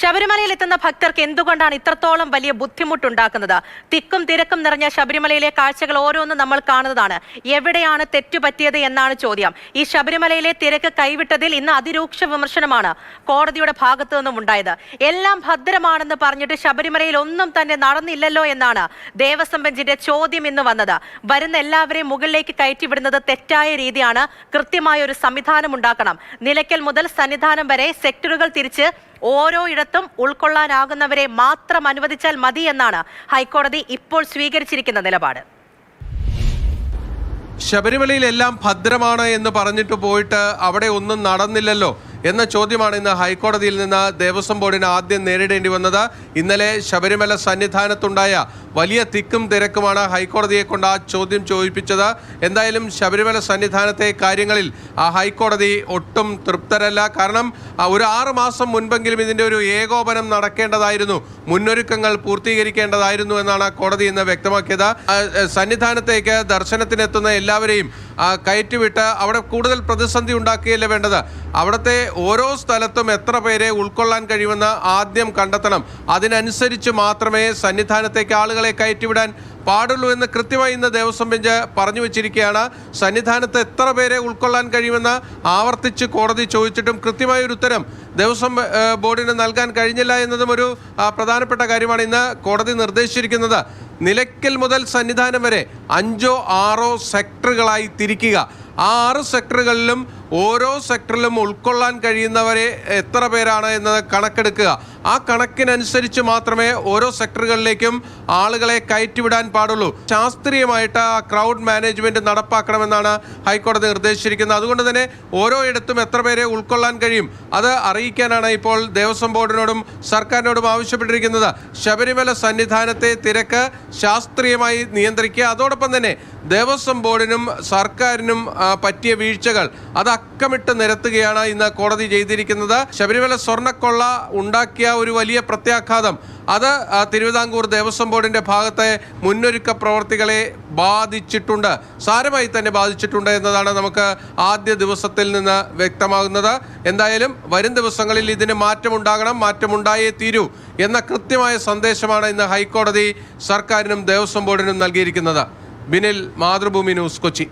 ശബരിമലയിൽ എത്തുന്ന ഭക്തർക്ക് എന്തുകൊണ്ടാണ് ഇത്രത്തോളം വലിയ ബുദ്ധിമുട്ടുണ്ടാക്കുന്നത്? തിക്കും തിരക്കും നിറഞ്ഞ ശബരിമലയിലെ കാഴ്ചകൾ ഓരോന്നും നമ്മൾ കാണുന്നതാണ്. എവിടെയാണ് തെറ്റുപറ്റിയത് എന്നാണ് ചോദ്യം. ഈ ശബരിമലയിലെ തിരക്ക് കൈവിട്ടതിൽ ഇന്ന് അതിരൂക്ഷ വിമർശനമാണ് കോടതിയുടെ ഭാഗത്തു നിന്നും ഉണ്ടായത്. എല്ലാം ഭദ്രമാണെന്ന് പറഞ്ഞിട്ട് ശബരിമലയിൽ ഒന്നും തന്നെ നടന്നില്ലല്ലോ എന്നാണ് ദേവസ്വം ബെഞ്ചിന്റെ ചോദ്യം ഇന്ന് വന്നത്. വരുന്ന എല്ലാവരെയും മുകളിലേക്ക് കയറ്റിവിടുന്നത് തെറ്റായ രീതിയാണ്. കൃത്യമായ ഒരു സംവിധാനം ഉണ്ടാക്കണം. നിലയ്ക്കൽ മുതൽ സന്നിധാനം വരെ സെക്ടറുകൾ തിരിച്ച് ഓരോ ഇടത്തും ഉൾക്കൊള്ളാനാകുന്നവരെ മാത്രം അനുവദിച്ചാൽ മതി എന്നാണ് ഹൈക്കോടതി ഇപ്പോൾ സ്വീകരിച്ചിരിക്കുന്ന നിലപാട്. ശബരിമലയിൽ എല്ലാം ഭദ്രമാണ് എന്ന് പറഞ്ഞിട്ട് പോയിട്ട് അവിടെ ഒന്നും നടന്നില്ലല്ലോ. എന്ന ചോദ്യമാണ് ഇന്ന് ഹൈക്കോടതിയിൽ നിന്ന് ദേവസ്വം ബോർഡിന് ആദ്യം നേരിടേണ്ടി വന്നത്. ഇന്നലെ ശബരിമല സന്നിധാനത്തുണ്ടായ വലിയ തിക്കും തിരക്കുമാണ് ഹൈക്കോടതിയെ കൊണ്ട് ആ ചോദ്യം ചോദിപ്പിച്ചത്. എന്തായാലും ശബരിമല സന്നിധാനത്തെ കാര്യങ്ങളിൽ ആ ഹൈക്കോടതി ഒട്ടും തൃപ്തരല്ല. കാരണം ഒരു ആറ് മാസം മുൻപെങ്കിലും ഇതിന്റെ ഒരു ഏകോപനം നടക്കേണ്ടതായിരുന്നു. മുന്നൊരുക്കങ്ങൾ പൂർത്തീകരിക്കേണ്ടതായിരുന്നു എന്നാണ് കോടതി ഇന്ന് വ്യക്തമാക്കിയത്. സന്നിധാനത്തേക്ക് ദർശനത്തിനെത്തുന്ന എല്ലാവരെയും കയറ്റിവിട്ട് അവിടെ കൂടുതൽ പ്രതിസന്ധി ഉണ്ടാക്കുകയല്ലേ വേണ്ടത്? അവിടുത്തെ ഓരോ സ്ഥലത്തും എത്ര പേരെ ഉൾക്കൊള്ളാൻ കഴിയുമെന്ന് ആദ്യം കണ്ടെത്തണം. അതിനനുസരിച്ച് മാത്രമേ സന്നിധാനത്തേക്ക് ആളുകളെ കയറ്റിവിടാൻ പാടുള്ളൂ എന്ന് കൃത്യമായി ഇന്ന് ദേവസ്വം ബെഞ്ച് പറഞ്ഞു വെച്ചിരിക്കുകയാണ്. സന്നിധാനത്ത് എത്ര പേരെ ഉൾക്കൊള്ളാൻ കഴിയുമെന്ന് ആവർത്തിച്ച് കോടതി ചോദിച്ചിട്ടും കൃത്യമായ ഒരു ഉത്തരം ദേവസ്വം ബോർഡിന് നൽകാൻ കഴിഞ്ഞില്ല എന്നതും ഒരു പ്രധാനപ്പെട്ട കാര്യമാണ് ഇന്ന് കോടതി നിർദ്ദേശിച്ചിരിക്കുന്നത്. നിലയ്ക്കൽ മുതൽ സന്നിധാനം വരെ അഞ്ചോ ആറോ സെക്ടറുകളായി തിരിക്കുക. ആ ആറ് സെക്ടറുകളിലും ഓരോ സെക്ടറിലും ഉൾക്കൊള്ളാൻ കഴിയുന്നവരെ എത്ര പേരാണ് എന്നത് കണക്കെടുക്കുക. ആ കണക്കിനനുസരിച്ച് മാത്രമേ ഓരോ സെക്ടറുകളിലേക്കും ആളുകളെ കയറ്റിവിടാൻ പാടുള്ളൂ. ശാസ്ത്രീയമായിട്ട് ആ ക്രൗഡ് മാനേജ്മെന്റ് നടപ്പാക്കണമെന്നാണ് ഹൈക്കോടതി നിർദ്ദേശിച്ചിരിക്കുന്നത്. അതുകൊണ്ട് തന്നെ ഓരോ ഇടത്തും എത്ര പേരെ ഉൾക്കൊള്ളാൻ കഴിയും അത് അറിയിക്കാനാണ് ഇപ്പോൾ ദേവസ്വം ബോർഡിനോടും സർക്കാരിനോടും ആവശ്യപ്പെട്ടിരിക്കുന്നത്. ശബരിമല സന്നിധാനത്തെ തിരക്ക് ശാസ്ത്രീയമായി നിയന്ത്രിക്കുക അതോടൊപ്പം തന്നെ ദേവസ്വം ബോർഡിനും സർക്കാരിനും പറ്റിയ വീഴ്ചകൾ അത് അക്കമിട്ട് നിരത്തുകയാണ് ഇന്ന് കോടതി ചെയ്തിരിക്കുന്നത്. ശബരിമല സ്വർണക്കൊള്ള ഉണ്ടാക്കിയ ഒരു വലിയ പ്രത്യാഘാതം അത് തിരുവിതാംകൂർ ദേവസ്വം ബോർഡിന്റെ ഭാഗത്തെ മുന്നൊരുക്ക പ്രവർത്തികളെ ബാധിച്ചിട്ടുണ്ട്. സാരമായി തന്നെ ബാധിച്ചിട്ടുണ്ട് എന്നതാണ് നമുക്ക് ആദ്യ ദിവസത്തിൽ നിന്ന് വ്യക്തമാകുന്നത്. എന്തായാലും വരും ദിവസങ്ങളിൽ ഇതിന് മാറ്റമുണ്ടാകണം മാറ്റമുണ്ടായേ തീരൂ എന്ന കൃത്യമായ സന്ദേശമാണ് ഇന്ന് ഹൈക്കോടതി സർക്കാരിനും ദേവസ്വം ബോർഡിനും നൽകിയിരിക്കുന്നത്. ബിനിൽ മാതൃഭൂമി ന്യൂസ് കൊച്ചി.